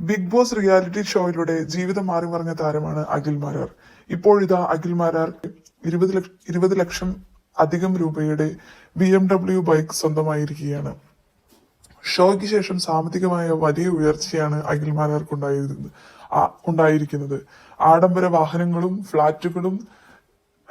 Big boss reality ഷോയിലൂടെ ജീവിതം മാറി മറിഞ്ഞ താരമാണ് അഖിൽ മാരാർ. ഇപ്പോഴിതാ അഖിൽ മാരാർ ഇരുപത് ലക്ഷം ഇരുപത് ലക്ഷം അധികം രൂപയുടെ ബി എം ഡബ്ല്യു ബൈക്ക് സ്വന്തമായിരിക്കുകയാണ്. ഷോയ്ക്ക് ശേഷം സാമ്പത്തികമായ വലിയ ഉയർച്ചയാണ് അഖിൽ മാരാർക്ക് ഉണ്ടായിരുന്നത് ആ- ഉണ്ടായിരിക്കുന്നത്. ആഡംബര വാഹനങ്ങളും ഫ്ളാറ്റുകളും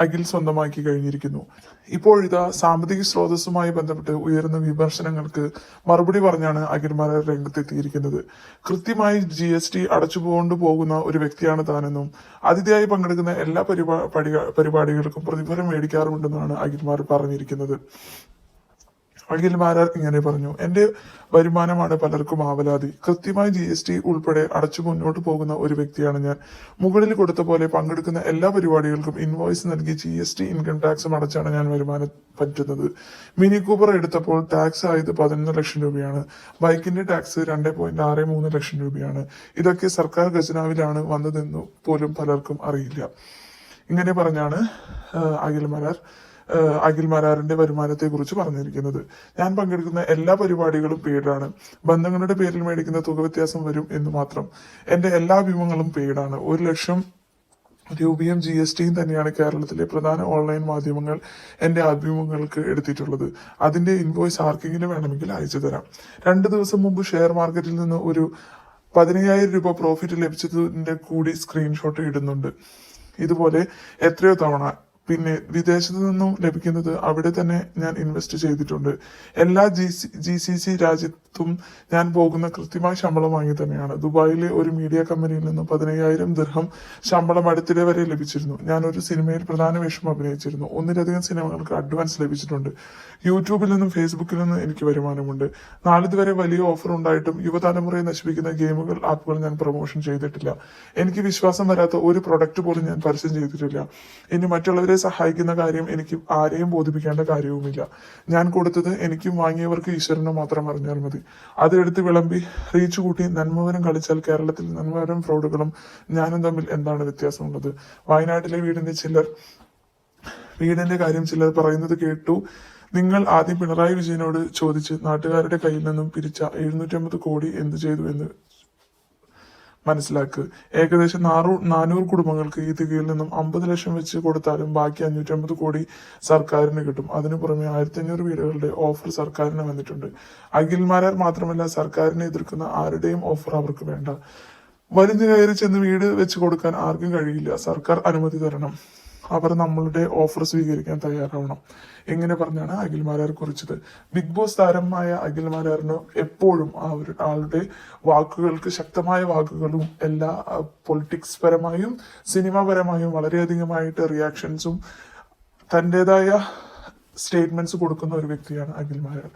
അഖിൽ സ്വന്തമാക്കി കഴിഞ്ഞിരിക്കുന്നു. ഇപ്പോഴിതാ സാമ്പത്തിക സ്രോതസ്സുമായി ബന്ധപ്പെട്ട് ഉയർന്ന വിമർശനങ്ങൾക്ക് മറുപടി പറഞ്ഞാണ് അഖിൽമാരെ രംഗത്തെത്തിയിരിക്കുന്നത്. കൃത്യമായി ജി എസ് ടി അടച്ചുപോകൊണ്ട് പോകുന്ന ഒരു വ്യക്തിയാണ് താനെന്നും അതിഥിയായി പങ്കെടുക്കുന്ന എല്ലാ പരിപാടി പരിപാടികൾക്കും പ്രതിഫലം മേടിക്കാറുണ്ടെന്നാണ് അഖിൽമാർ പറഞ്ഞിരിക്കുന്നത്. അഖിൽ മാരാർ ഇങ്ങനെ പറഞ്ഞു എന്റെ വരുമാനമാണ് പലർക്കും ആവലാതി. കൃത്യമായി ജി എസ് ടി ഉൾപ്പെടെ അടച്ചു മുന്നോട്ട് പോകുന്ന ഒരു വ്യക്തിയാണ് ഞാൻ. മുകളിൽ കൊടുത്ത പോലെ പങ്കെടുക്കുന്ന എല്ലാ പരിപാടികൾക്കും ഇൻവോയ്സ് നൽകി ജി എസ് ടി ഇൻകം ടാക്സും അടച്ചാണ് ഞാൻ വരുമാനം പറ്റുന്നത്. മിനി കൂപ്പർ എടുത്തപ്പോൾ ടാക്സ് ആയത് പതിനൊന്ന് ലക്ഷം രൂപയാണ്. ബൈക്കിന്റെ ടാക്സ് രണ്ട് പോയിന്റ് ആറ് മൂന്ന് ലക്ഷം രൂപയാണ്. ഇതൊക്കെ സർക്കാർ ഖജനാവിലാണ് വന്നതെന്നു പോലും പലർക്കും അറിയില്ല. ഇങ്ങനെ പറഞ്ഞാണ് അഖിൽ മരാർ. അഖിൽ മരാറിന്റെ വരുമാനത്തെ കുറിച്ച് പറഞ്ഞിരിക്കുന്നത്. ഞാൻ പങ്കെടുക്കുന്ന എല്ലാ പരിപാടികളും പെയ്ഡാണ്. ബന്ധങ്ങളുടെ പേരിൽ മേടിക്കുന്ന തുക വ്യത്യാസം വരും എന്ന് മാത്രം. എന്റെ എല്ലാ അഭിമുഖങ്ങളും പെയ്ഡാണ്. ഒരു ലക്ഷം രൂപയും ജി എസ് ടിയും തന്നെയാണ് കേരളത്തിലെ പ്രധാന ഓൺലൈൻ മാധ്യമങ്ങൾ എന്റെ അഭിമുഖങ്ങൾക്ക് എടുത്തിട്ടുള്ളത്. അതിന്റെ ഇൻവോയ്സ് ആർക്കെങ്കിലും വേണമെങ്കിൽ അയച്ചു തരാം. രണ്ട് ദിവസം മുമ്പ് ഷെയർ മാർക്കറ്റിൽ നിന്ന് ഒരു പതിനയ്യായിരം രൂപ പ്രോഫിറ്റ് ലഭിച്ചതിന്റെ കൂടി സ്ക്രീൻഷോട്ട് ഇടുന്നുണ്ട്. ഇതുപോലെ എത്രയോ തവണ പിന്നെ വിദേശത്ത് നിന്നും ലഭിക്കുന്നത് അവിടെ തന്നെ ഞാൻ ഇൻവെസ്റ്റ് ചെയ്തിട്ടുണ്ട്. എല്ലാ G C G C C രാജ്യത്തും ഞാൻ പോകുന്ന കൃത്യമായ ശമ്പളം വാങ്ങി തന്നെയാണ്. ദുബായിലെ ഒരു മീഡിയ കമ്പനിയിൽ നിന്ന് പതിനയ്യായിരം ദിർഹം ശമ്പളം അടുത്തിടെ വരെ ലഭിച്ചിരുന്നു. ഞാൻ ഒരു സിനിമയിൽ പ്രധാന വേഷം അഭിനയിച്ചിരുന്നു. ഒന്നിലധികം സിനിമകൾക്ക് അഡ്വാൻസ് ലഭിച്ചിട്ടുണ്ട്. യൂട്യൂബിൽ നിന്നും ഫേസ്ബുക്കിൽ നിന്നും എനിക്ക് വരുമാനമുണ്ട്. നാളിതുവരെ വലിയ ഓഫർ ഉണ്ടായിട്ടും യുവതലമുറയെ നശിപ്പിക്കുന്ന ഗെയിമുകൾ ആപ്പുകൾ ഞാൻ പ്രൊമോഷൻ ചെയ്തിട്ടില്ല. എനിക്ക് വിശ്വാസം വരാത്ത ഒരു പ്രൊഡക്റ്റ് പോലും ഞാൻ പരസ്യം ചെയ്തിട്ടില്ല. ഇനി മറ്റുള്ളവരെ സഹായിക്കുന്ന കാര്യം എനിക്ക് ആരെയും ബോധിപ്പിക്കേണ്ട കാര്യവുമില്ല. ഞാൻ കൊടുത്തത് എനിക്കും വാങ്ങിയവർക്ക് ഈശ്വരനെ മാത്രം അറിഞ്ഞാൽ മതി. അത് എടുത്ത് വിളമ്പി റീച്ച് കൂട്ടി നന്മവരം കളിച്ചാൽ കേരളത്തിൽ നന്മവരം ഫ്രോഡുകളും ഞാനും തമ്മിൽ എന്താണ് വ്യത്യാസമുള്ളത്? വയനാട്ടിലെ വീടിന്റെ ചിലർ വീടിന്റെ കാര്യം ചിലർ പറയുന്നത് കേട്ടു. നിങ്ങൾ ആദ്യം പിണറായി വിജയനോട് ചോദിച്ച് നാട്ടുകാരുടെ കയ്യിൽ നിന്നും പിരിച്ച എഴുന്നൂറ്റമ്പത് കോടി എന്ത് ചെയ്തു എന്ന് മനസ്സിലാക്ക്. ഏകദേശം നാറു നാനൂറ് കുടുംബങ്ങൾക്ക് ഈ തുകയിൽ നിന്നും അമ്പത് ലക്ഷം വെച്ച് കൊടുത്താലും ബാക്കി അഞ്ഞൂറ്റമ്പത് കോടി സർക്കാരിന് കിട്ടും. അതിനു പുറമെ ആയിരത്തി അഞ്ഞൂറ് വീടുകളുടെ ഓഫർ സർക്കാരിന് വന്നിട്ടുണ്ട്. അഖിൽമാരാർ മാത്രമല്ല സർക്കാരിനെ എതിർക്കുന്ന ആരുടെയും ഓഫർ അവർക്ക് വേണ്ട. വലിഞ്ഞു കയറി ചെന്ന് വീട് വെച്ച് കൊടുക്കാൻ ആർക്കും കഴിയില്ല. സർക്കാർ അനുമതി തരണം. അവർ നമ്മളുടെ ഓഫർ സ്വീകരിക്കാൻ തയ്യാറാവണം. എങ്ങനെ പറഞ്ഞാണ് അഖിൽമാരാർ കുറിച്ചത്? ബിഗ് ബോസ് താരമായ അഖിൽമാരാറിന് എപ്പോഴും ആ ആളുടെ വാക്കുകൾക്ക് ശക്തമായ വാക്കുകളും എല്ലാ പൊളിറ്റിക്സ് പരമായും സിനിമാപരമായും വളരെയധികമായിട്ട് റിയാക്ഷൻസും തന്റെതായ സ്റ്റേറ്റ്മെന്റ്സ് കൊടുക്കുന്ന ഒരു വ്യക്തിയാണ് അഖിൽമാരാർ